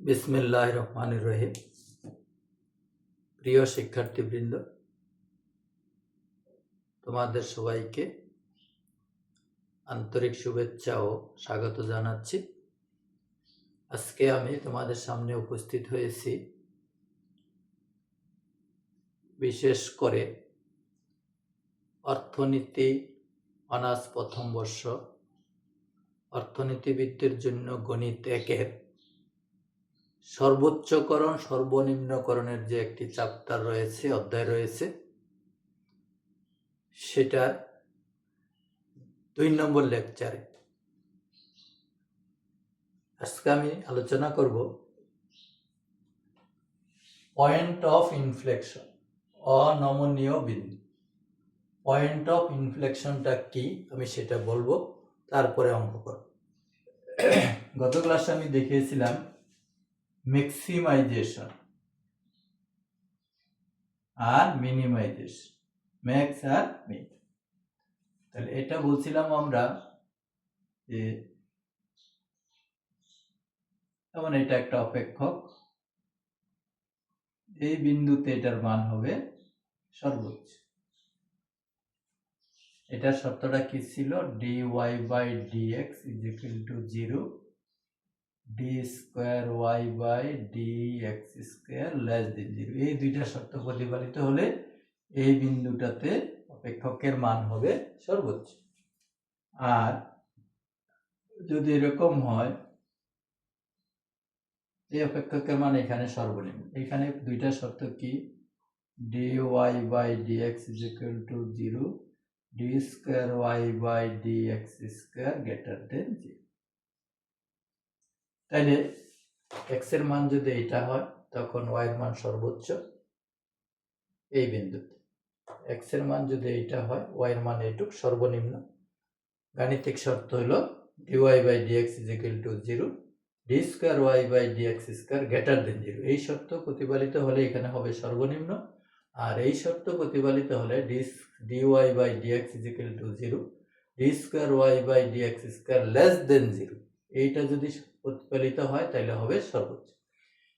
বিসমিল্লাহ রহমান রহিম প্রিয় শিক্ষার্থীবৃন্দ, তোমাদের সবাইকে আন্তরিক শুভেচ্ছা ও স্বাগত জানাচ্ছি। আজকে আমি তোমাদের সামনে উপস্থিত হয়েছি বিশেষ করে অর্থনীতি, অনার্স প্রথম বর্ষ অর্থনীতিবিদদের জন্য গণিত একের। সর্বোচ্চকরণ, সর্বনিম্নকরণের যে একটি চ্যাপ্টার রয়েছে, অধ্যায় রয়েছে সেটা দুই নম্বর লেকচারে। আজকে আমি আলোচনা করব পয়েন্ট অফ ইনফ্লেকশন অনমনীয় বিন্দু। পয়েন্ট অফ ইনফ্লেকশনটা কি? আমি সেটা বলব। তারপরে অঙ্ক করব গত ক্লাসে আমি দেখিয়েছিলাম ম্যাক্সিমাইজেশন আর মিনিমাইজেশন ম্যাক্স আর মিন তাহলে এটা বলছিলাম আমরা যে যেমন এটা একটা অপেক্ষক, এই বিন্দুতে এটার মান হবে সর্বোচ্চ। এটার শর্তটা কি ছিল? D y by d x is equal to zero d square y by d x square less than zero এই দুইটা শর্ত প্রতিপালিত হলে এই বিন্দুটাতে অপেক্ষকের মান হবে সর্বোচ্চ। আর যদি এরকম হয়, এই অপেক্ষকের মান এখানে সর্বনিম্ন। এখানে দুইটা শর্ত কি? D y by d x is equal to zero square y by d x square greater than zero তাইলে এক্সের মান যদি এটা হয়, তখন ওয়াই এর মান সর্বোচ্চ এই বিন্দুতে। এক্সের মান যদি এইটা হয় ওয়াই এর মান এইটুক সর্বনিম্ন। গাণিতিক শর্ত হলো d x is equal to zero d square y by d x square greater than zero এই শর্ত প্রতিপালিত হলে এখানে হবে সর্বনিম্ন, আর এই শর্ত প্রতিপালিত হলে d by d x is equal to zero d square y by x square less than zero এইটা যদি প্রতিপালিত হয়, তাহলে হবে সর্বোচ্চ।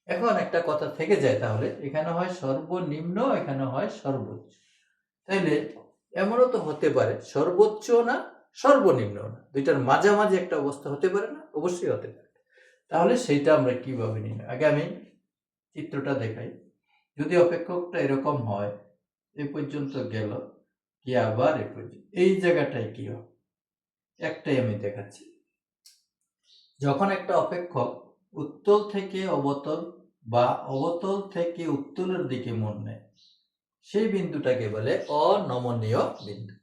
এখন একটা কথা থেকে যায় তাহলে, এখানে হয় সর্বনিম্ন, এখানে হয় সর্বোচ্চ। তাইলে এমনও তো হতে পারে, সর্বোচ্চ না, সর্বনিম্ন না। দুইটার মাঝামাঝি একটা অবস্থা হতে পারে না, অবশ্যই হতে পারে। তাহলে সেইটা আমরা কীভাবে নিই? আগে আমি চিত্রটা দেখাই। যদি অপেক্ষকটা এরকম হয়, এ পর্যন্ত গেল। কি আবার এই জায়গাটায় কি একটাই আমি দেখাচ্ছি। যখন একটা অপেক্ষক উত্তল থেকে অবতল বা অবতল থেকে উত্তলের দিকে মন নেয়, সেই বিন্দুটাকে বলে অনমনীয় বিন্দু।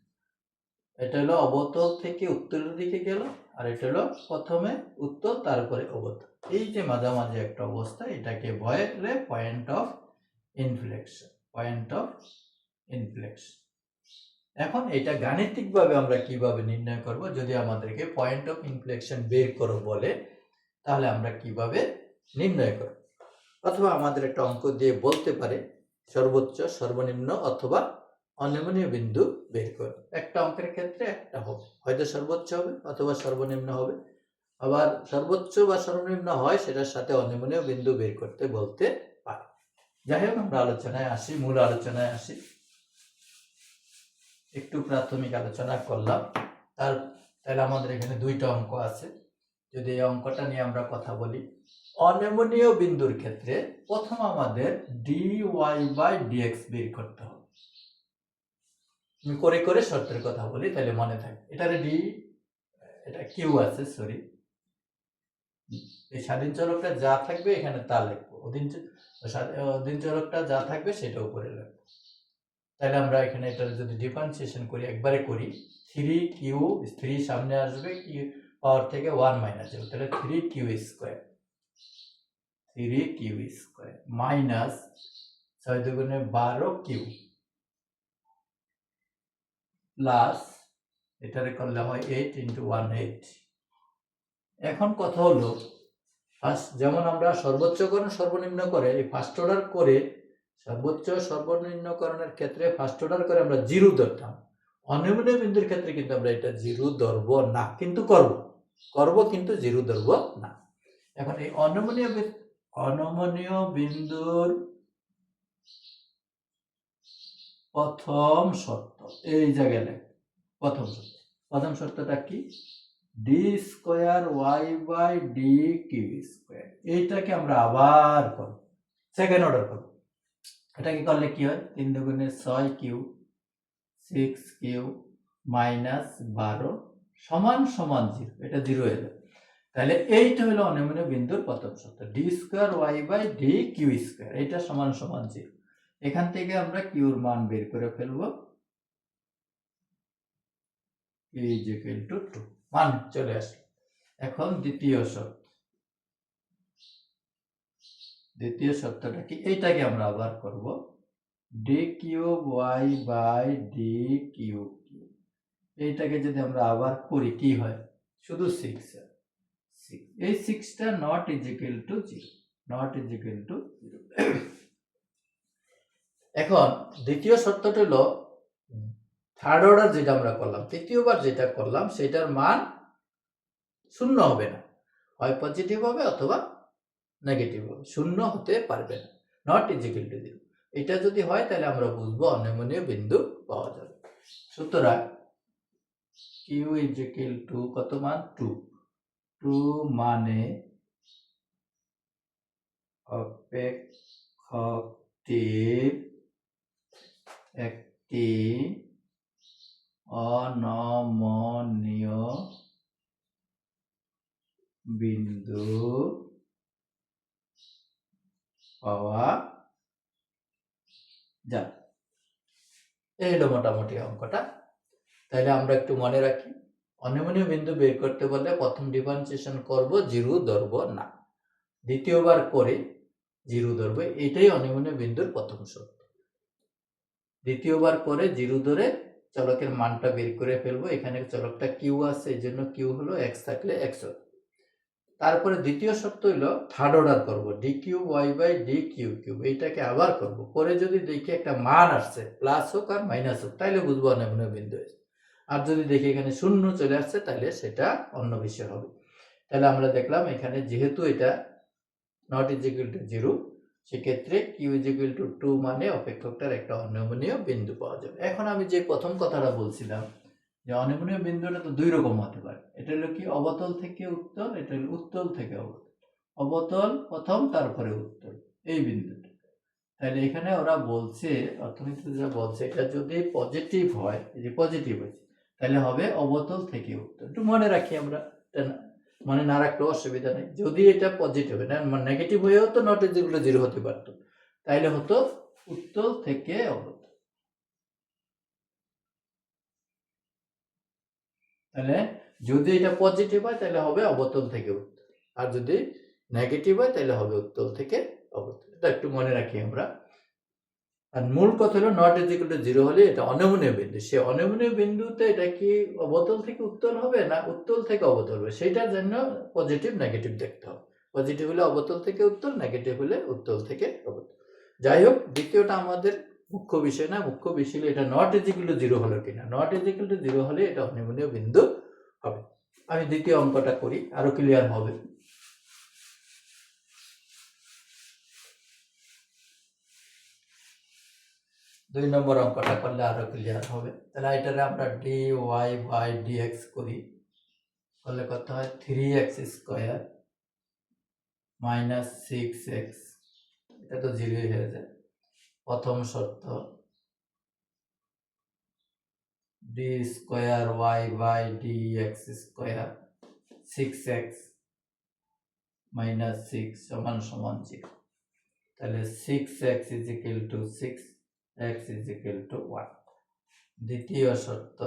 এটা হলো অবতল থেকে উত্তরের দিকে গেল, আর এটা হলো প্রথমে উত্তল, তারপরে অবতল। এই যে মাঝামাঝি একটা অবস্থা, এটাকে বলে point of inflection point of inflection এখন এটা গাণিতিকভাবে আমরা কীভাবে নির্ণয় করব? যদি আমাদেরকে পয়েন্ট অফ ইনফ্লেকশন বের করো বলে, তাহলে আমরা কীভাবে নির্ণয় করব? অথবা আমাদের একটা অঙ্ক দিয়ে বলতে পারে, সর্বোচ্চ, সর্বনিম্ন অথবা অনমনীয় বিন্দু বের করো। একটা অঙ্কের ক্ষেত্রে একটা হবে। হয়তো সর্বোচ্চ হবে অথবা সর্বনিম্ন হবে। আবার সর্বোচ্চ বা সর্বনিম্ন হয়, সেটার সাথে অনমনীয় বিন্দু বের করতে বলতে পারে। যাই হোক, আমরা আলোচনায় আসি, মূল আলোচনায় আসি। একটু প্রাথমিক আলোচনা করলাম। তার, তাহলে আমাদের এখানে দুইটা অঙ্ক আছে। যদি এই অঙ্কটা নিয়ে আমরা কথা বলি, অনমনীয় বিন্দুর ক্ষেত্রে প্রথম আমাদের ডি ওয়াই বাই ডিএক্স বের করতে হবে। আমি করে করে শর্তের কথা বলি, তাহলে মনে থাকে, এটারে ডি এটা কিউ আছে সরি এই স্বাধীন চলকটা যা থাকবে এখানে তা লিখব। অধীন অধীন চলকটা যা থাকবে সেটা উপরে লিখব। তাহলে আমরা এখানে এটা যদি ডিফারেন্সিয়েশন করি, একবারে করি থ্রি কিউ থ্রি সামনে আসবে কিউ পাওয়ার থেকে ওয়ান মাইনাস যাবে তাহলে three q square three q square minus ছয় দুগুণে বারো কিউ প্লাস এটারে করলে হয় এইট ইন্টু ওয়ান এইট এখন কথা হলো ফার্স্ট যেমন আমরা সর্বোচ্চ সর্বোচ্চকরণ সর্বনিম্ন করে, এই ফার্স্ট অর্ডার করে সর্বোচ্চ সর্বনিম্নকরণের ক্ষেত্রে ফার্স্ট অর্ডার করে আমরা জিরো ধরতাম। অনিয়মনীয় বিন্দুর ক্ষেত্রে কিন্তু আমরা এটা জিরো ধরবো না, কিন্তু করব। করব কিন্তু জিরো ধরব না। এখন এই অনমনীয় অনমনীয় বিন্দুর প্রথম শর্ত, এই জায়গায় লেখ। প্রথম শর্ত। প্রথম শর্তটা কি? D square y by d q square এইটাকে আমরা আবার করব। সেকেন্ড অর্ডার করব। এটাকে করলে কি হয়? তিন দুগুণে ছয় কিউ সিক্স কিউ মাইনাস বারো সমান সমান জিরো এটা জিরো যাবে তাহলে এইটা হলো অনিয়মনীয় বিন্দুর প্রথম শর্ত d square y by d q square এটা সমান সমান জিরো এখান থেকে আমরা কিউর মান বের করে ফেলব। ইজ ইকুয়াল টু টু মান চলে আসলো। এখন দ্বিতীয় শর্ত দ্বিতীয় শর্তটা কি? এইটাকে আমরা আবার করব। D cube y by d cube এইটাকে যদি আমরা আবার করি, কি হয়? শুধু সিক্স সিক্স এই সিক্সটা not is equal to zero not is equal to zero এখন দ্বিতীয় শর্তটা হলো থার্ড অর্ডার যেটা আমরা করলাম তৃতীয়বার যেটা করলাম, সেটার মান শূন্য হবে না। হয় পজিটিভ হবে অথবা নেগেটিভ হবে। শূন্য হতে পারবে না। নট ইজিক্যাল টু জিরো এটা যদি হয়, তাহলে আমরা বুঝব অনমনীয় বিন্দু পাওয়া যাবে। সুতরাং কিউ ইজ ইজিক্যাল টু কত মান? টু টু মানে অপেক্ষকটির একটি অনমনীয় বিন্দু। পাওয়া যায়। এই হলো মোটামুটি অঙ্কটা। তাহলে আমরা একটু মনে রাখি অনিয়মনীয় বিন্দু বের করতে বললে প্রথম ডিফারেন্সিয়েশন করব, জিরো ধরবো না। দ্বিতীয়বার করে জিরো ধরবো, এটাই অনিয়মনীয় বিন্দুর প্রথম শর্ত। দ্বিতীয়বার করে জিরো ধরে চলকের মানটা বের করে ফেলব, এখানে চলকটা কিউ আছে, এই জন্য কিউ হলো এক্স থাকলে এক্স তারপরে দ্বিতীয় শর্ত হইল থার্ড অর্ডার করব d q y by d q cube এইটাকে আবার করব। করে যদি দেখি একটা মান আসছে প্লাস হোক আর মাইনাস হোক, তাইলে বুঝব অনিয়মনীয় বিন্দু আর যদি দেখি এখানে শূন্য চলে আসছে তাহলে সেটা অন্য বিষয় হবে। তাহলে আমরা দেখলাম এখানে যেহেতু এটা not is equal to zero সেক্ষেত্রে q is equal to two মানে অপেক্ষকটার একটা অনিয়মনীয় বিন্দু পাওয়া যাবে। এখন আমি যে প্রথম কথাটা বলছিলাম যে অনিয়মনীয় বিন্দুটা তো দুই রকম হতে পারে। এটা হলো কি, অবতল থেকে উত্তল এটা হলো উত্তল থেকে অবতল। অবতল প্রথম, তারপরে উত্তল, এই বিন্দুটা। তাহলে এখানে ওরা বলছে অর্থনীতিরা বলছে, এটা যদি পজিটিভ হয় যে পজিটিভ হয়েছে, তাহলে হবে অবতল থেকে উত্তল একটু মনে রাখি আমরা, এটা মনে না রাখলেও অসুবিধা নেই। যদি এটা পজিটিভ হয়, না নেগেটিভ হয়েও তো নট যেগুলো জিরো হতে পারতো তাইলে হতো উত্তল থেকে অবতল। তাহলে যদি এটা পজিটিভ হয়, তাহলে হবে অবতল থেকে উত্তল। আর যদি নেগেটিভ হয়, তাহলে হবে উত্তল থেকে অবতল। এটা একটু মনে রাখি আমরা। আর মূল কথা হলো নট ইজিক্যাল টু জিরো হলে এটা অনমনীয় বিন্দু। সে অনমনীয় বিন্দুতে এটা কি অবতল থেকে উত্তল হবে না উত্তল থেকে অবতল হবে? সেটার জন্য পজিটিভ নেগেটিভ দেখতে হবে। পজিটিভ হলে অবতল থেকে উত্তল নেগেটিভ হলে উত্তল থেকে অবতল। যাই হোক, দ্বিতীয়টা আমাদের মুখ্য বিষয় না, মুখ্য বিষয় হলো এটা নট ইজিক্যাল টু জিরো হলো কিনা? নট ইজিক্যাল টু জিরো হলে এটা অনমনীয় বিন্দু হবে। আমি দ্বিতীয় অঙ্কটা করি, আরও ক্লিয়ার হবে। দুই নম্বর অঙ্কটা করলে আরও ক্লিয়ার হবে। তাহলে এটারে আমরা d y by d x করি। করলে কত হয়? Three x square minus six x এটা তো জিরোই হয়ে যায়। প্রথম শর্ত d square y by d x square six x minus six সমান সমান জিরো তাহলে six x is equal to six x is equal to one দ্বিতীয় শর্ত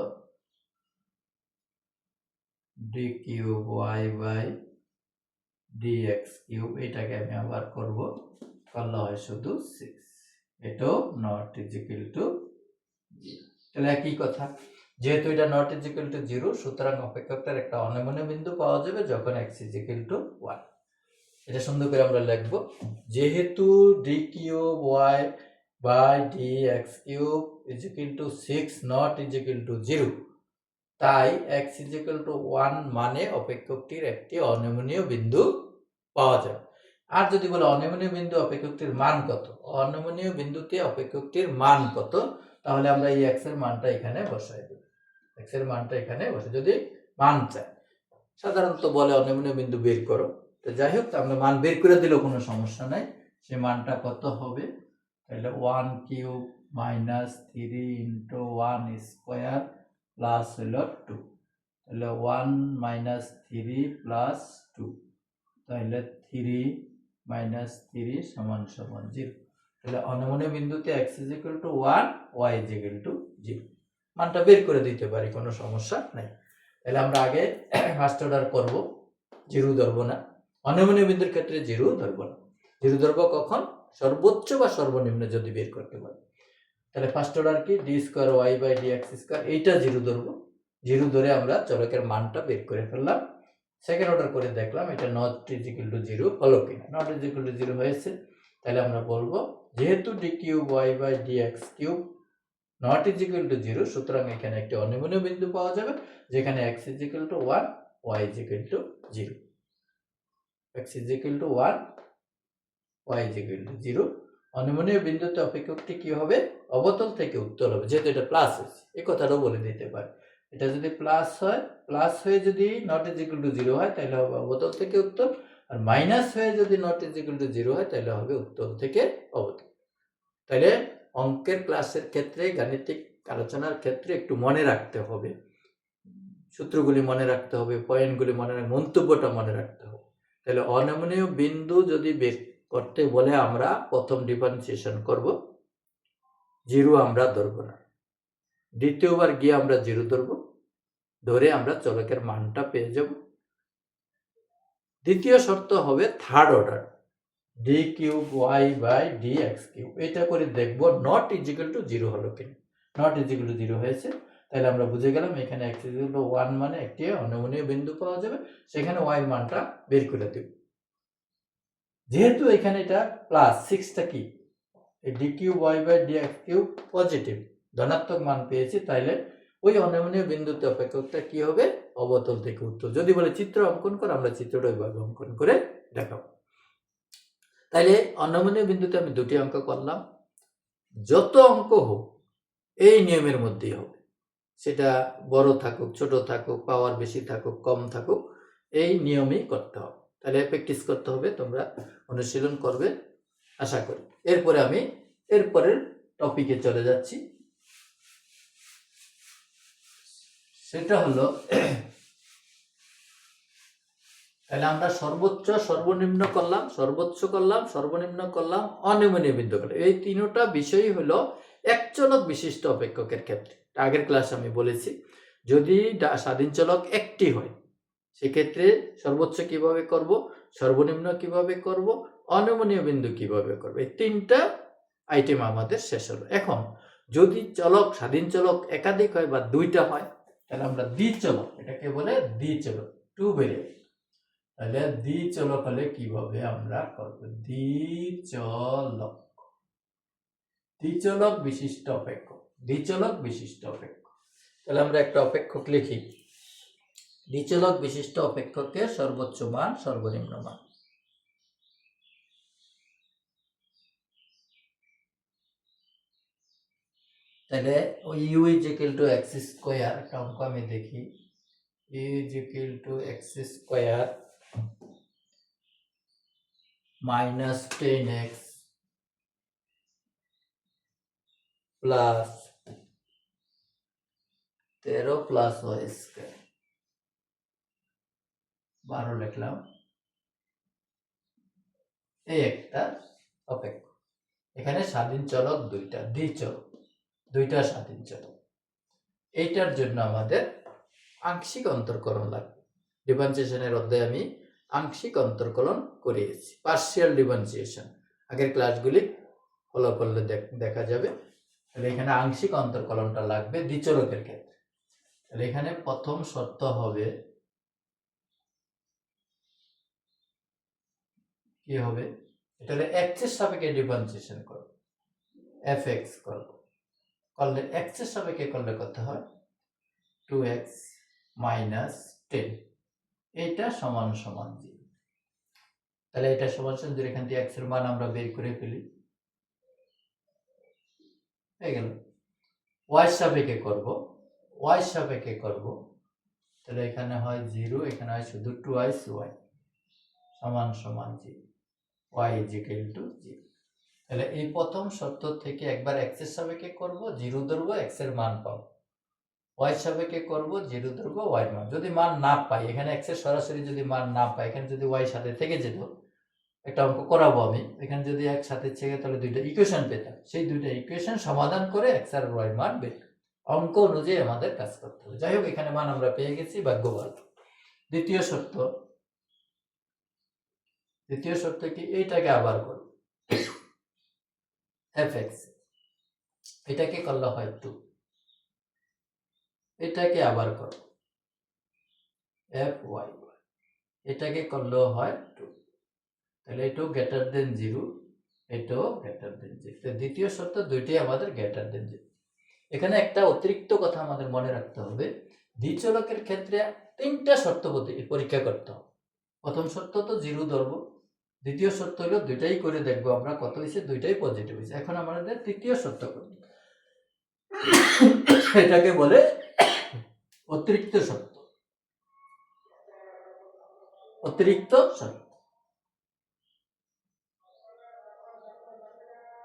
d cube y by d x cube এটাকে আমি আবার করব, করলে হয় শুধু সিক্স এটাও not is equal to zero তাহলে একই কথা। যেহেতু এটা not is equal to zero সুতরাং অপেক্ষকটার একটা অনমনীয় বিন্দু পাওয়া যাবে যখন x is equal to one এটা সুন্দর করে আমরা লিখব। যেহেতু d cube y by d x cube is equal to six not is equal to zero তাই x is equal to one মানে অপেক্ষকটির একটি অনমনীয় বিন্দু পাওয়া যাবে। আর যদি বলে অনমনীয় বিন্দু অপেক্ষকটির মান কত? অনমনীয় বিন্দুতে অপেক্ষকটির মান কত? তাহলে আমরা এই এক্সের মানটা এখানে বসাই দেব। এক্সের মানটা এখানে বসে যদি মান চাই। সাধারণত বলে অনমনীয় বিন্দু বের করো। তো যাই হোক আমরা মান বের করে দিলেও কোনো সমস্যা নাই। সে মানটা কত হবে? তাহলে one cube minus three into one square plus হলো টু তাহলে one minus three plus two তাহলে থ্রি মাইনাস থ্রি সমান সমান জিরো তাহলে অনমনীয় বিন্দুতে x is equal to one y is equal to zero মানটা বের করে দিতে পারি, কোনো সমস্যা নাই। তাহলে আমরা আগে ফার্স্ট অর্ডার করব জিরো ধরবো না। অনমনীয় বিন্দুর ক্ষেত্রে জিরো ধরবো না। জিরো ধরবো কখন? সর্বোচ্চ বা সর্বনিম্ন যদি বের করতে পারি। তাহলে ফার্স্ট অর্ডার কি? D square y by d x square এইটা জিরো ধরবো। জিরো ধরে আমরা চলকের মানটা বের করে ফেললাম। সেকেন্ড অর্ডার করে দেখলাম, এটা নট ইজিক্যাল টু জিরো হলো কিনা। নট ইজিক্যাল টু জিরো হয়েছে, তাহলে আমরা বলব, যেহেতু d cube y by d x cube not is equal to zero সুতরাং এখানে একটি অনিমনীয় বিন্দু পাওয়া যাবে, যেখানে x is equal to one y is equal to zero x is equal to one y is equal to zero অনিমনীয় বিন্দুতে অপেক্ষকটি কি হবে? অবতল থেকে উত্তল হবে, যেহেতু এটা প্লাস হয়েছে এই কথাটাও বলে দিতে পারে। এটা যদি প্লাস হয় প্লাস হয়ে যদি not is equal to zero হয়, তাহলে হবে অবতল থেকে উত্তল, আর মাইনাস হয়ে যদি not is equal to zero হয়, তাহলে হবে উত্তল থেকে অবতল। তাহলে অঙ্কের ক্লাসের ক্ষেত্রে, গাণিতিক আলোচনার ক্ষেত্রে একটু মনে রাখতে হবে। সূত্রগুলি মনে রাখতে হবে, পয়েন্টগুলি মনে রাখ মন্তব্যটা মনে রাখতে হবে। তাহলে অনমনীয় বিন্দু যদি বের করতে বলে আমরা, প্রথম ডিফারেন্সিয়েশন করব। জিরো আমরা ধরবো না। দ্বিতীয়বার গিয়ে আমরা জিরো ধরবো, ধরে আমরা চলকের মানটা পেয়ে যাব। দ্বিতীয় শর্ত হবে third order d cube y by d x cube এটা করে দেখব নট ইজিক্যাল টু জিরো হলো কিনা। নট ইজিক্যাল টু জিরো হয়েছে, তাহলে আমরা বুঝে গেলাম এখানে এক্স ইজিক্যাল টু ওয়ান মানে একটি অনমনীয় বিন্দু পাওয়া যাবে, সেখানে ওয়াই মানটা বের করে দেব যেহেতু এখানে এটা প্লাস সিক্সটা কি? D cube y by d x cube positive ধনাত্মক মান পেয়েছি, তাইলে ওই অনমনীয় বিন্দুতে অপেক্ষকটা কি হবে? অবতল থেকে উত্তর। যদি বলে চিত্র অঙ্কন করে, আমরা চিত্রটা ওইভাবে অঙ্কন করে দেখাবো। তাইলে অনমনীয় বিন্দুতে আমি দুটি অঙ্ক করলাম। যত অঙ্ক হোক, এই নিয়মের মধ্যেই হবে। সেটা বড় থাকুক, ছোট থাকুক পাওয়ার বেশি থাকুক, কম থাকুক, এই নিয়মেই করতে হবে। তাহলে প্র্যাকটিস করতে হবে, তোমরা অনুশীলন করবে, আশা করি। এরপরে আমি, এরপরের টপিকে চলে যাচ্ছি। সেটা হলো, তাহলে আমরা সর্বোচ্চ, সর্বনিম্ন করলাম, সর্বোচ্চ করলাম, সর্বনিম্ন করলাম অনিমনীয় বিন্দু করলাম। এই তিনটা বিষয়ই হলো একচলক বিশিষ্ট অপেক্ষকের ক্ষেত্রে। আগের ক্লাস আমি বলেছি, যদি স্বাধীন চলক একটি হয়, সেক্ষেত্রে সর্বোচ্চ কীভাবে করব, সর্বনিম্ন কীভাবে করব অনমনীয় বিন্দু কীভাবে করব? এই তিনটা আইটেম আমাদের শেষ হলো। এখন, যদি চলক, স্বাধীন চলক একাধিক হয় বা দুইটা হয় তাহলে আমরা দ্বিচলক এটাকে বলে দ্বিচলক টু ভেরিয়েবল। তাহলে দ্বিচলক হলে কীভাবে আমরা করব? দ্বিচলক দ্বিচলক বিশিষ্ট অপেক্ষক দ্বিচলক বিশিষ্ট অপেক্ষক তাহলে আমরা একটা অপেক্ষক লিখি। দ্বিচলক বিশিষ্ট অপেক্ষকের সর্বোচ্চ মান, সর্বনিম্ন মান। তাহলে ওই u is equal to x square অঙ্ক আমি দেখি। U is equal to x square minus ten x plus তেরো প্লাস ওয়াই স্কোয়ার বারো লিখলাম। এই একটা অপেক্ষ। এখানে স্বাধীন চলক দুইটা, দ্বি দ্বিচলক দুইটা স্বাধীন চলক এইটার জন্য আমাদের আংশিক অন্তর্কলন লাগবে। ডিফারেন্সিয়েশনের অধ্যায়ে আমি আংশিক অন্তর্কলন করিয়েছি। Partial differentiation. আগের ক্লাসগুলি ফলো করলে দেখ- যাবে। তাহলে এখানে আংশিক অন্তর্কলনটা লাগবে দ্বিচলকের ক্ষেত্রে। তাহলে এখানে প্রথম শর্ত হবে কি হবে? এটা এক্সের সাপেক্ষে ডিফারেন্সিয়েশন করব এফ এক্স করব করলে এক্সের সাপেক্ষে করলে কত হয়? টু এক্স মাইনাস টেন এটা সমান সমান জিরো তাহলে এটা সমান সমান জিরো এখান থেকে এক্সের মান আমরা বের করে ফেলি। হয়ে গেল। ওয়াই সাপেক্ষে করব ওয়াই সাপেক্ষে করব। তাহলে এখানে হয় জিরো এখানে হয় শুধু টু ওয়াই সমান সমান zero y is equal to zero তাহলে এই প্রথম শর্ত থেকে একবার এক্সের সাপেক্ষে করব, জিরো ধরবো এক্সের মান পাবো। ওয়াই সাপেক্ষে করব, জিরো ধরবো ওয়াই মান। যদি মান না পাই, এখানে এক্সের সরাসরি যদি মান না পাই, এখানে যদি ওয়াই সাথে থেকে যেত, একটা অঙ্ক করাবো আমি, এখানে যদি একসাথে থেকে তাহলে দুইটা ইকুয়েশন পেতাম। সেই দুইটা ইকুয়েশন সমাধান করে এক্স আর ওয়াই মান বের। অঙ্ক অনুযায়ী আমাদের কাজ করতে হবে। যাই হোক, এখানে মান আমরা পেয়ে গেছি, ভাগ্যবান। দ্বিতীয় শর্ত। দ্বিতীয় শর্ত কি? এইটাকে আবার করব এফ এক্স এটাকে করলে হয় টু এটাকে আবার করব এফ ওয়াই এটাকে করলেও হয় টু তাহলে এটাও গ্রেটার দেন জিরো এটাও গ্রেটার দেন জিরো দ্বিতীয় শর্ত দুইটাই আমাদের গ্রেটার দেন জিরো এখানে একটা অতিরিক্ত কথা আমাদের মনে রাখতে হবে। দ্বিচলকের ক্ষেত্রে তিনটা শর্ত পরি- পরীক্ষা করতে হবে। প্রথম শর্ত তো জিরো ধরবো। দ্বিতীয় শর্ত হলো দুইটাই করে দেখব আমরা কত হয়েছে দুইটাই পজিটিভ হয়েছে এখন আমাদের তৃতীয় সত্য এটাকে বলে অতিরিক্ত শর্ত অতিরিক্ত শর্ত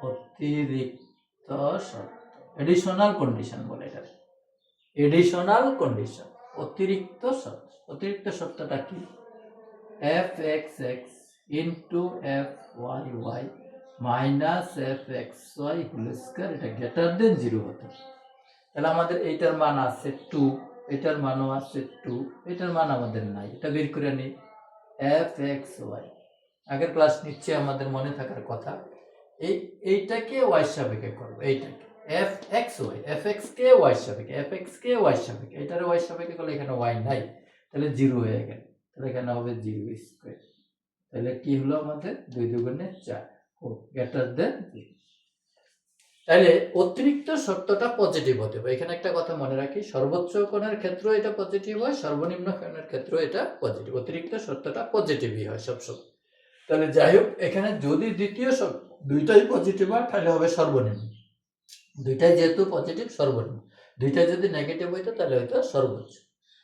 অতিরিক্ত শর্ত এডিশনাল কন্ডিশন বলে এটা এডিশনাল কন্ডিশন অতিরিক্ত শর্ত অতিরিক্ত শর্তটা কি? F x x into f y y minus f x y whole square এটা গ্রেটার দেন জিরো হতে। তাহলে আমাদের এইটার মান আছে টু এটার মানও আছে টু এটার মান আমাদের নাই। এটা বের করে নিই এফ এক্স ওয়াই আগের ক্লাস নিচ্ছে আমাদের মনে থাকার কথা, এই, এইটাকে ওয়াই সাপেক্ষে করব, এইটাকে। F x y f x কে ওয়াই সাপেক্ষে এফ এক্স কে ওয়াই সাপেক্ষে। এটার ওয়াই সাপেক্ষে করলে এখানে ওয়াই নাই, তাহলে জিরো হয়ে গেল। তাহলে এখানে হবে জিরো স্কোয়ার তাহলে কি হলো আমাদের? দুই দুগুণে চার। ও গ্রেটার দেন তাহলে অতিরিক্ত শর্তটা পজিটিভ হতে হবে। এখানে একটা কথা মনে রাখি, সর্বোচ্চ কোণের ক্ষেত্রেও এটা পজিটিভ হয়, সর্বনিম্ন কোণের ক্ষেত্রেও এটা পজিটিভ অতিরিক্ত শর্তটা পজিটিভই হয় সবসময়। তাহলে যাই হোক, এখানে যদি দ্বিতীয় শর্ত দুইটাই পজিটিভ হয়, তাহলে হবে সর্বনিম্ন। দুইটাই যেহেতু পজিটিভ সর্বনিম্ন। দুইটা যদি নেগেটিভ হইতো, তাহলে হয়তো সর্বোচ্চ।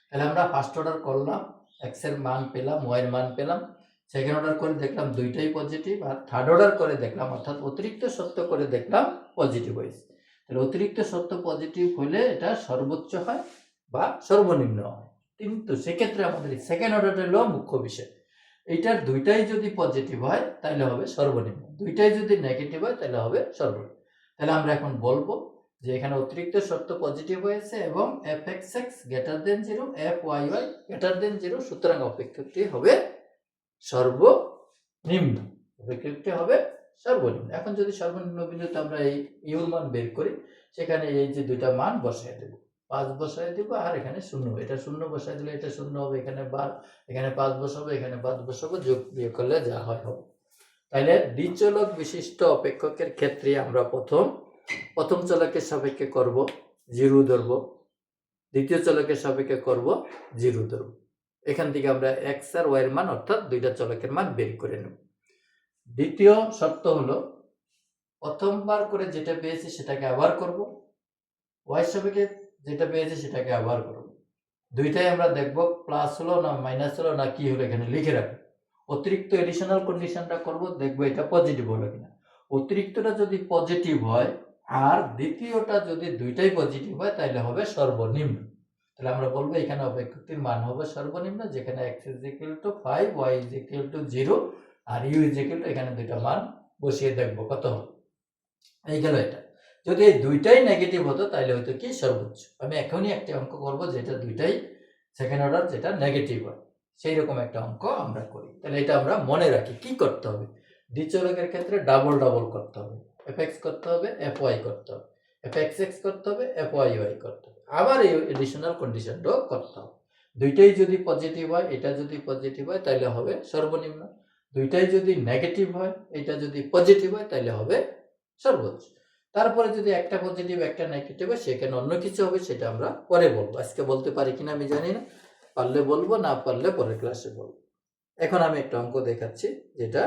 তাহলে আমরা ফার্স্ট অর্ডার করলাম এক্সের মান পেলাম ওয়াই এর মান পেলাম সেকেন্ড অর্ডার করে দেখলাম দুইটাই পজিটিভ আর থার্ড অর্ডার করে দেখলাম, অর্থাৎ অতিরিক্ত সত্য করে দেখলাম পজিটিভ হয়েছে। তাহলে অতিরিক্ত সত্য পজিটিভ হলে এটা সর্বোচ্চ হয় বা সর্বনিম্ন হয়। কিন্তু সেক্ষেত্রে আমাদের সেকেন্ড অর্ডারটা হলো মুখ্য বিষয়। এইটার দুইটাই যদি পজিটিভ হয় তাহলে হবে সর্বনিম্ন। দুইটাই যদি নেগেটিভ হয় তাহলে হবে সর্বনিম্ন। তাহলে আমরা এখন বলব যে এখানে অতিরিক্ত শর্ত পজিটিভ হয়েছে এবং f x x greater than zero f y y greater than zero সুতরাং অপেক্ষকটি হবে সর্বনিম্ন। অপেক্ষকটি হবে? সর্বনিম্ন। এখন যদি সর্বনিম্ন বিন্দুতে আমরা এই ইউর মান বের করি, সেখানে এই যে দুইটা মান বসাই দেব। পাঁচ বসাই দেবো আর এখানে শূন্য। এটা শূন্য বসাই দিলে এটা শূন্য হবে, এখানে বার, এখানে পাঁচ বসাবো, এখানে পাঁচ বসাবো, যোগ বিয়োগ করলে যা হয় হবে। তাইলে দ্বিচলক বিশিষ্ট অপেক্ষকের ক্ষেত্রে আমরা প্রথম প্রথম চলকের সাপেক্ষে করব, জিরো ধরব। দ্বিতীয় চলকের সাপেক্ষে করব, জিরো ধরব। এখান থেকে আমরা এক্স আর ওয়াই এর মান, অর্থাৎ দুইটা চলকের মান বের করে নেব। দ্বিতীয় শর্ত হলো প্রথমবার করে যেটা পেয়েছি সেটাকে আবার করব। ওয়াই সাপেক্ষে যেটা পেয়েছি সেটাকে আবার করব। দুইটাই আমরা দেখব প্লাস হলো না মাইনাস হলো না কি হলো এখানে লিখে রাখব। অতিরিক্ত এডিশনাল কন্ডিশনটা করব, দেখব এটা পজিটিভ হলো কিনা। অতিরিক্তটা যদি পজিটিভ হয়, আর দ্বিতীয়টা যদি দুইটাই পজিটিভ হয়, তাহলে হবে সর্বনিম্ন। তাহলে আমরা বলব এখানে অপেক্ষকটির মান হবে সর্বনিম্ন, যেখানে x is equal to five y is equal to zero R u is equal to এখানে দুইটা মান বসিয়ে দেখব, কত হবে? এই গেল এটা। যদি এই দুইটাই নেগেটিভ হতো, তাহলে হয়তো কি? সর্বোচ্চ। আমি এখনই একটা অঙ্ক করব, যেটা দুইটাই সেকেন্ড অর্ডার যেটা নেগেটিভ হয়। সেই রকম একটা অঙ্ক আমরা করি। তাহলে এটা আমরা মনে রাখি, কি করতে হবে? দ্বিচলকের ক্ষেত্রে ডাবল ডাবল করতে হবে। এফ এক্স করতে হবে এফ ওয়াই করতে হবে। এফ এক্স এক্স করতে হবে এফ ওয়াই ওয়াই করতে হবে। আবার এই এডিশনাল কন্ডিশনটাও করতে হবে। দুইটাই যদি পজিটিভ হয়, এটা যদি পজিটিভ হয় তাহলে হবে সর্বনিম্ন। দুইটাই যদি নেগেটিভ হয়, এটা যদি পজিটিভ হয় তাহলে হবে সর্বোচ্চ। তারপরে যদি একটা পজিটিভ একটা নেগেটিভ হয়, সেখানে অন্য কিছু হবে, সেটা আমরা পরে বলব। আজকে বলতে পারি কিনা আমি জানি না। পারলে বলব, না পারলে পরের ক্লাসে বলব। এখন আমি একটা অঙ্ক দেখাচ্ছি, যেটা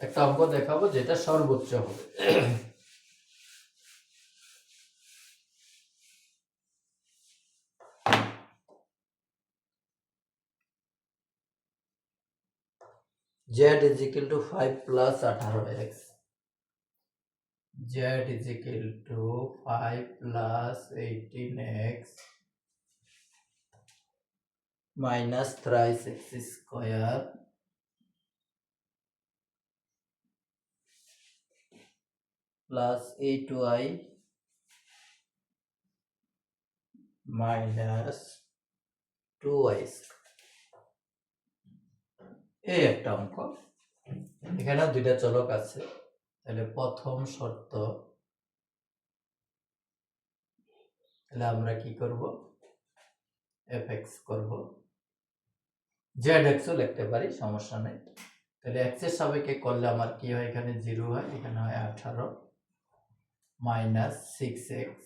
একটা অঙ্ক দেখাবো যেটা সর্বোচ্চ হবে। Z is equal to five plus আঠারো x z is equal to five plus eighteen x 18x minus thrice x square plus 8y minus 2y square এই একটা অঙ্ক। এখানে দুইটা চলক আছে। তাহলে প্রথম শর্ত, তাহলে আমরা কি করব? এফ এক্স করব। জেড এক্সও লিখতে পারি সমস্যা নেই। তাহলে এক্সের সাপেক্ষে করলে আমার কি হয়? এখানে জিরো হয়, এখানে হয় আঠারো মাইনাস সিক্স এক্স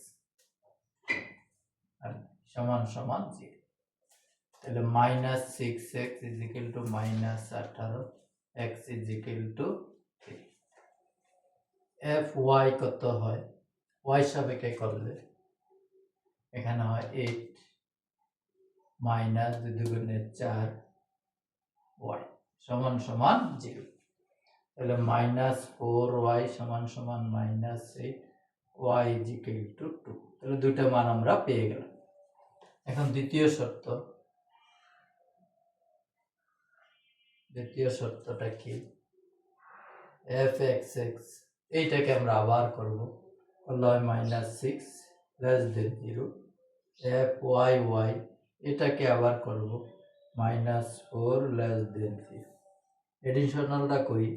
সমান সমান জিরো তাহলে minus six x is equal to minus আঠারো x is equal to f y কত হয়? ওয়াই সাপেক্ষে করলে এখানে হয় এইট মাইনাস দুই চার। ওয়াই সমান সমান জিরো। তাহলে মাইনাস ফোর ওয়াই সমান সমান minus eight y is equal to two. তাহলে দুইটা মান আমরা পেয়ে গেলাম। এখন দ্বিতীয় শর্ত। দ্বিতীয় শর্তটা কি? এফ এক্স এক্স এইটাকে আমরা আবার করব। করলে minus six less than zero. F y y এটাকে আবার করব। Minus four less than zero এডিশনালটা করি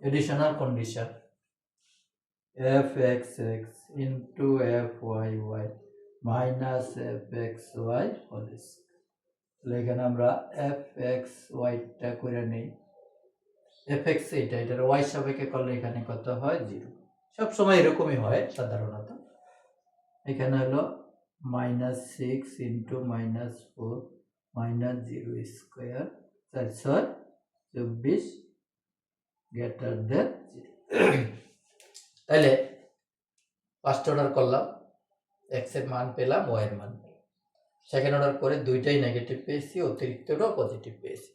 additional condition fxx into fyy minus fxy whole square তাহলে এখানে আমরা fx y টা করে নেই fx এটা এটার y সাপেক্ষে করলে এখানে কত হয়? জিরো সব সময় এরকমই হয় সাধারণত। এখানে হলো minus six into minus four minus zero square চার ছয় চব্বিশ গ্রেটার দেন তাহলে ফার্স্ট অর্ডার করলাম এক্সের মান পেলাম ওয়াই এর মান পেলাম। সেকেন্ড অর্ডার করে দুইটাই নেগেটিভ পেয়েছি অতিরিক্তটাও পজিটিভ পেয়েছি।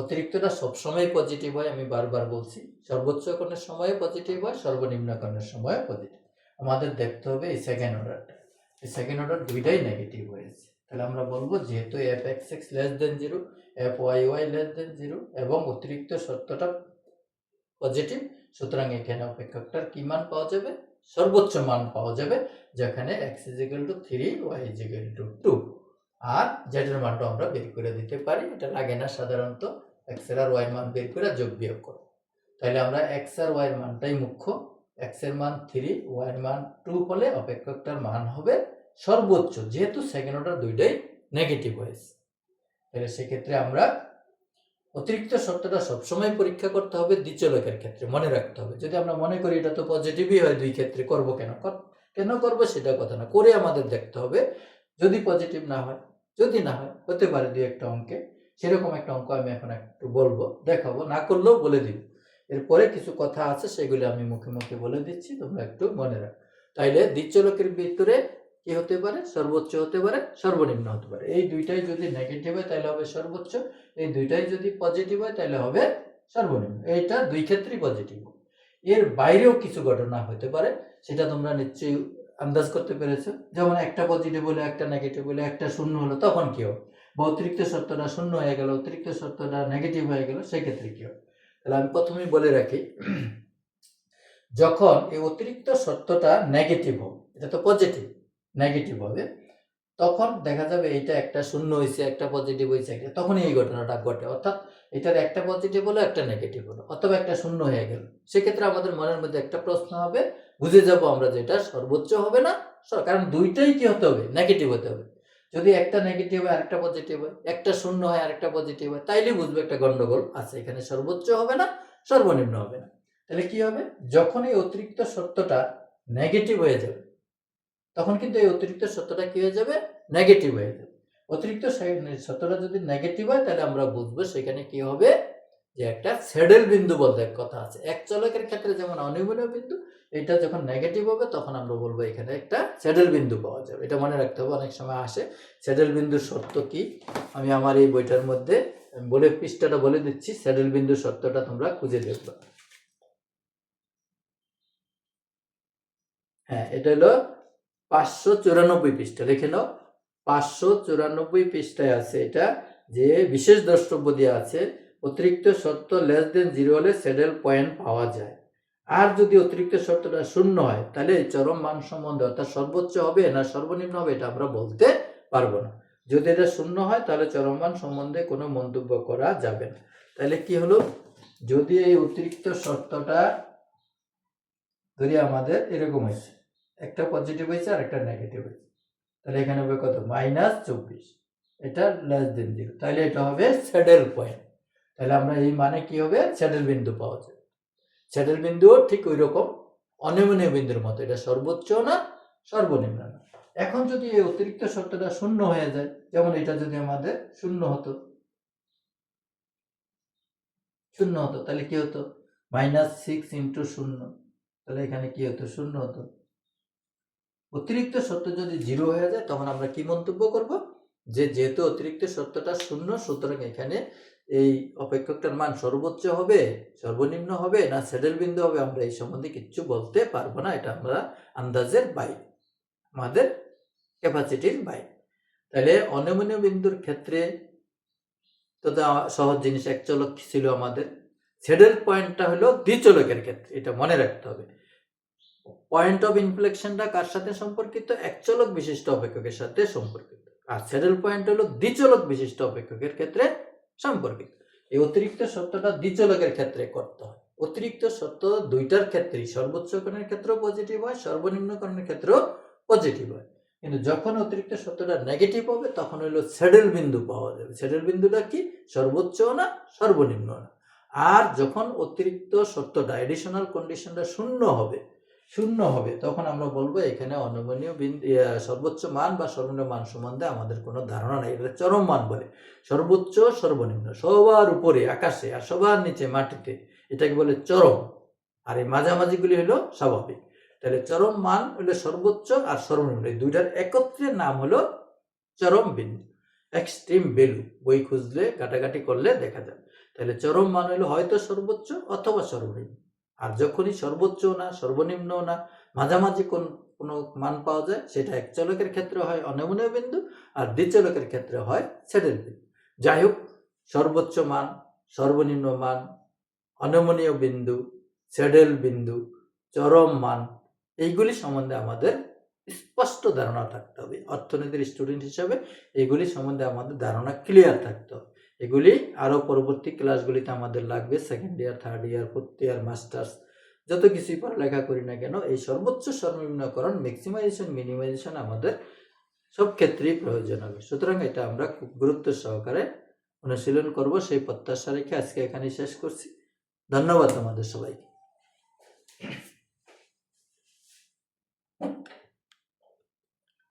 অতিরিক্তটা সবসময় পজিটিভ হয়, আমি বারবার বলছি। সর্বোচ্চ কোণের সময় পজিটিভ হয়, সর্বনিম্ন কোণের সময় পজিটিভ আমাদের দেখতে হবে এই সেকেন্ড অর্ডারটা এই সেকেন্ড অর্ডার দুইটাই নেগেটিভ হয়েছে। তাহলে আমরা বলব যেহেতু f x x less than zero f y y less than zero এবং অতিরিক্ত সত্যটা পজিটিভ সুতরাং এখানে অপেক্ষকটার কি মান পাওয়া যাবে? সর্বোচ্চ মান পাওয়া যাবে, যেখানে x is equal to three y is equal to two আর জেডের মানটা আমরা বের করে দিতে পারি, এটা লাগে না সাধারণত এক্সের আর ওয়াই মান বের করে যোগ বিয়োগ করো। তাহলে আমরা এক্স আর ওয়াই মানটাই মুখ্য। এক্সের মান থ্রি ওয়াই এর মান টু হলে অপেক্ষকটার মান হবে সর্বোচ্চ, যেহেতু সেকেন্ড অর্ডার দুইটাই নেগেটিভ হয়েছে। তাহলে সেক্ষেত্রে আমরা অতিরিক্ত শর্তটা সবসময় পরীক্ষা করতে হবে দ্বিচলকের ক্ষেত্রে, মনে রাখতে হবে। যদি আমরা মনে করি এটা তো পজিটিভই হয় দুই ক্ষেত্রে, করব কেন? কেন করব সেটা কথা না। করে আমাদের দেখতে হবে। যদি পজিটিভ না হয় যদি না হয়, হতে পারে দু একটা অঙ্কে। সেরকম একটা অঙ্ক আমি এখন একটু বলব, দেখাবো, না করলেও বলে দিব। এরপরে কিছু কথা আছে, সেগুলি আমি মুখে মুখে বলে দিচ্ছি, তোমরা একটু মনে রাখো। তাইলে দ্বিচলকের ভিতরে কি হতে পারে? সর্বোচ্চ হতে পারে, সর্বনিম্ন হতে পারে। এই দুইটাই যদি নেগেটিভ হয় তাহলে হবে সর্বোচ্চ। এই দুইটাই যদি পজিটিভ হয় তাহলে হবে সর্বনিম্ন। এইটা দুই ক্ষেত্রেই পজিটিভ এর বাইরেও কিছু ঘটনা হতে পারে, সেটা তোমরা নিশ্চয়ই আন্দাজ করতে পেরেছ? যেমন একটা পজিটিভ হলে, একটা নেগেটিভ হলে, একটা শূন্য হলো, তখন কি হবে? বা অতিরিক্ত সত্যটা শূন্য হয়ে গেল, অতিরিক্ত সত্যটা নেগেটিভ হয়ে গেল, সেক্ষেত্রে কি হবে? তাহলে আমি প্রথমেই বলে রাখি, যখন এই অতিরিক্ত সত্যটা নেগেটিভ হবে, এটা তো পজিটিভ নেগেটিভ হবে, তখন দেখা যাবে এইটা একটা শূন্য হয়েছে একটা পজিটিভ হয়েছে একটা, তখনই এই ঘটনাটা ঘটে। অর্থাৎ এটার একটা পজিটিভ হলো, একটা নেগেটিভ হলো, অথবা একটা শূন্য হয়ে গেল। সেক্ষেত্রে আমাদের মনের মধ্যে একটা প্রশ্ন হবে বুঝে যাব আমরা যেটা সর্বোচ্চ হবে না কারণ দুইটাই কি হতে হবে? নেগেটিভ হতে হবে। যদি একটা নেগেটিভ হয়, আরেকটা পজিটিভ হয়, একটা শূন্য হয়, আরেকটা পজিটিভ হয়, তাইলে বুঝবে একটা গন্ডগোল আছে, এখানে সর্বোচ্চ হবে না, সর্বনিম্ন হবে না। তাহলে কি হবে? যখন এই অতিরিক্ত সত্যটা নেগেটিভ হয়ে যাবে, তখন কিন্তু এই অতিরিক্ত সত্যটা কি হয়ে যাবে? নেগেটিভ হয়ে যাবে। অতিরিক্ত সত্যটা যদি নেগেটিভ হয় তাহলে আমরা বুঝব সেখানে কি হবে? যে একটা স্যাডেল বিন্দু বলতে এক কথা আছে। এক চলকের ক্ষেত্রে যেমন অনির্বনীয় বিন্দু, এটা যখন নেগেটিভ হবে তখন আমরা বলব এখানে একটা স্যাডেল বিন্দু পাওয়া যাবে। এটা মনে রাখতে হবে, অনেক সময় আসে স্যাডেল বিন্দুর শর্ত কি? আমি আমার এই বইটার মধ্যে বলে, পৃষ্ঠাটা বলে দিচ্ছি স্যাডেল বিন্দু শর্তটা তোমরা খুঁজে দেখবে। হ্যাঁ এটা হলো পাঁচশো চুরানব্বই পৃষ্ঠা লিখে নাও। পাঁচশো চুরানব্বই পৃষ্ঠায় আছে এটা, যে বিশেষ দ্রষ্টব্য দিয়ে আছে অতিরিক্ত শর্ত লেস দেন জিরো হলে স্যাডেল পয়েন্ট পাওয়া যায়। আর যদি অতিরিক্ত শর্তটা শূন্য হয়, তাহলে চরম মান সম্বন্ধে অর্থাৎ সর্বোচ্চ হবে না সর্বনিম্ন হবে এটা আমরা বলতে পারব না। যদি এটা শূন্য হয়, তাহলে চরম মান সম্বন্ধে কোনো মন্তব্য করা যাবে না। তাহলে কি হলো? যদি এই অতিরিক্ত শর্তটা ধরি আমাদের এরকম হয়েছে, একটা পজিটিভ হয়েছে আর একটা নেগেটিভ হয়েছে। তাহলে এখানে হবে কত? মাইনাস চব্বিশ। এটা লেস দেন জিরো তাহলে এটা হবে স্যাডেল পয়েন্ট তাহলে আমরা এই মানে কি হবে? স্যাডেল বিন্দু পাওয়া যায়। স্যাডেল বিন্দুও ঠিক ওই রকম অনিয়মনীয় বিন্দুর মতো। এটা সর্বোচ্চ না সর্বনিম্ন না? এখন যদি এই অতিরিক্ত শর্তটা শূন্য হয়ে যায়, যেমন এটা যদি আমাদের শূন্য হতো শূন্য হতো, তাহলে কি হতো? মাইনাস সিক্স ইন্টু শূন্য। তাহলে এখানে কি হতো? শূন্য হতো। অতিরিক্ত সত্য যদি জিরো হয়ে যায়, তখন আমরা কি মন্তব্য করব? যে যেহেতু অতিরিক্ত সত্যটা শূন্য, সুতরাং এখানে এই অপেক্ষকটার মান সর্বোচ্চ হবে, সর্বনিম্ন হবে না সেডেল বিন্দু হবে? আমরা এই সম্বন্ধে কিচ্ছু বলতে পারব না, এটা আমরা আন্দাজের বাইরে আমাদের ক্যাপাসিটির বাইরে তাহলে অনমনীয় বিন্দুর ক্ষেত্রে তো সহজ জিনিস, এক চলক ছিল আমাদের। সেডেল পয়েন্টটা হলো দ্বিচলকের ক্ষেত্রে, এটা মনে রাখতে হবে। পয়েন্ট অফ ইনফ্লেকশনটা কার সাথে সম্পর্কিত? একচলক বিশিষ্ট অপেক্ষকের সাথে সম্পর্কিত। আর স্যাডেল পয়েন্ট হলো দ্বিচলক বিশিষ্ট অপেক্ষকের ক্ষেত্রে সম্পর্কিত এই অতিরিক্ত সত্যটা দ্বিচলকের ক্ষেত্রে করতে হয়। অতিরিক্ত সত্য দুইটার ক্ষেত্রেই সর্বোচ্চ কোণের ক্ষেত্রেও পজিটিভ হয় সর্বনিম্ন কোণের ক্ষেত্রেও পজিটিভ হয়। কিন্তু যখন অতিরিক্ত সত্যটা নেগেটিভ হবে, তখন হলো স্যাডেল বিন্দু পাওয়া যাবে। স্যাডেল বিন্দুটা কি? সর্বোচ্চ না সর্বনিম্ন না। আর যখন অতিরিক্ত সত্যটা এডিশনাল কন্ডিশনটা শূন্য হবে শূন্য হবে, তখন আমরা বলব এখানে অনমনীয় বিন্দু সর্বোচ্চ মান বা সর্বনিম্ন মান সম্বন্ধে আমাদের কোনো ধারণা নেই। এটা চরম মান বলে। সর্বোচ্চ, সর্বনিম্ন, সবার উপরে, আকাশে আর সবার নিচে, মাটিতে। এটাকে বলে চরম। আর এই মাঝামাঝিগুলি হলো স্বাভাবিক। তাহলে চরম মান হলো সর্বোচ্চ আর সর্বনিম্ন। এই দুইটার একত্রে নাম হলো চরম বিন্দু। এক্সট্রিম ভ্যালু বই খুঁজলে ঘাটাঘাটি করলে দেখা যাবে। তাহলে চরম মান হলো হয়তো সর্বোচ্চ অথবা সর্বনিম্ন। আর যখনই সর্বোচ্চ না, সর্বনিম্ন না, মাঝামাঝি কোন, কোনো মান পাওয়া যায়, সেটা এক চলকের ক্ষেত্রে হয় অনমনীয় বিন্দু আর দ্বিচলকের ক্ষেত্রে হয় সেডেল বিন্দু। যাই হোক, সর্বোচ্চ মান, সর্বনিম্ন মান, অনমনীয় বিন্দু সেডেল বিন্দু, চরম মান, এইগুলি সম্বন্ধে আমাদের স্পষ্ট ধারণা থাকতে হবে। অর্থনীতির স্টুডেন্ট হিসাবে এগুলি সম্বন্ধে আমাদের ধারণা ক্লিয়ার থাকতে হবে। এগুলি আরও পরবর্তী ক্লাসগুলিতে আমাদের লাগবে second year third year fourth year masters যত কিছুই পড়ালেখা করি না কেন, এই সর্বোচ্চ সর্বনিম্নকরণ ম্যাক্সিমাইজেশন মিনিমাইজেশন আমাদের সব ক্ষেত্রেই প্রয়োজন হবে। সুতরাং এটা আমরা খুব গুরুত্ব সহকারে অনুশীলন করব, সেই প্রত্যাশা রেখে আজকে এখানেই শেষ করছি। ধন্যবাদ আমাদের সবাইকে।